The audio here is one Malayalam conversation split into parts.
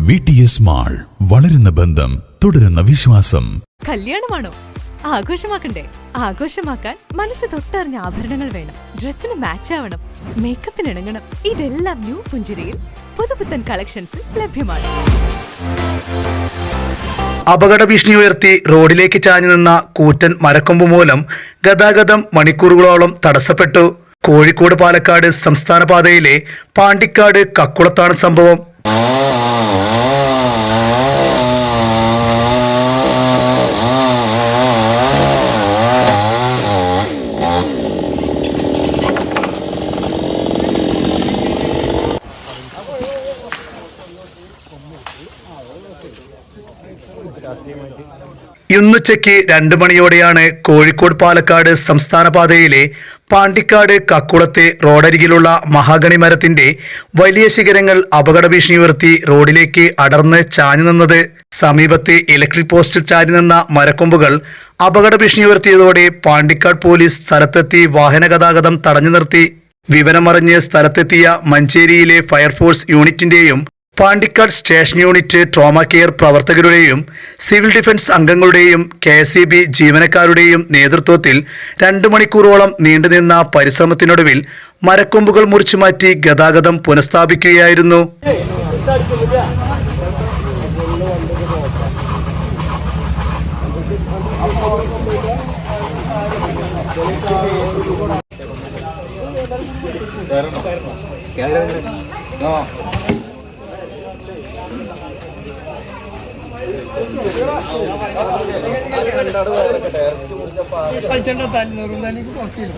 വി ടി എസ് മാൾ വളരുന്ന ബന്ധം തുടരുന്ന വിശ്വാസം. കല്യാണമാണോ? ആഘോഷമാക്കണ്ടേ? ആഘോഷമാക്കാൻ മനസ്സ് തൊട്ടറിഞ്ഞ ആഭരണങ്ങൾ വേണം. ഡ്രസ്സിന് മാച്ച് ആവണം. മേക്കപ്പിന് ഇണങ്ങണം. ഇതെല്ലാം ന്യൂ പുഞ്ചിരിയിൽ പുതുപുത്തൻ കളക്ഷൻസിൽ ലഭ്യമാണ്. അപകട ഭീഷണി ഉയർത്തി റോഡിലേക്ക് ചാഞ്ഞു നിന്ന കൂറ്റൻ മരക്കൊമ്പ് മൂലം ഗതാഗതം മണിക്കൂറുകളോളം തടസ്സപ്പെട്ടു. കോഴിക്കോട് പാലക്കാട് സംസ്ഥാന പാതയിലെ പാണ്ടിക്കാട് കക്കുളത്താണ് സംഭവം. ഇന്നുച്ചയ്ക്ക് രണ്ടു മണിയോടെയാണ് കോഴിക്കോട് പാലക്കാട് സംസ്ഥാന പാതയിലെ പാണ്ടിക്കാട് കക്കുളത്തെ റോഡരികിലുള്ള മഹാഗണി മരത്തിന്റെ വലിയ ശിഖരങ്ങൾ അപകട ഭീഷണി ഉയർത്തി റോഡിലേക്ക് അടർന്ന് ചാഞ്ഞു നിന്നത്. സമീപത്തെ ഇലക്ട്രിക് പോസ്റ്റിൽ ചാരി നിന്ന മരക്കൊമ്പുകൾ അപകട ഭീഷണി ഉയർത്തിയതോടെ പാണ്ടിക്കാട് പോലീസ് സ്ഥലത്തെത്തി വാഹന ഗതാഗതം തടഞ്ഞു നിർത്തി. വിവരമറിഞ്ഞ് സ്ഥലത്തെത്തിയ മഞ്ചേരിയിലെ fire force യൂണിറ്റിന്റെയും Pandikkad station unit trauma care പ്രവർത്തകരുടെയും സിവിൽ ഡിഫൻസ് അംഗങ്ങളുടെയും കെ എസ് ബി ജീവനക്കാരുടെയും നേതൃത്വത്തിൽ രണ്ടു മണിക്കൂറോളം നീണ്ടുനിന്ന പരിശ്രമത്തിനൊടുവിൽ മരക്കൊമ്പുകൾ മുറിച്ചു മാറ്റി ഗതാഗതം പുനഃസ്ഥാപിക്കുകയായിരുന്നു. കളിച്ചണ്ട തല്ലൂറും തന്നെ പുറത്തില്ല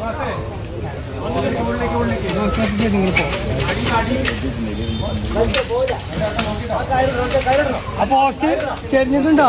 ആ പോസ്റ്റ് ചെരിഞ്ഞിട്ടുണ്ടോ?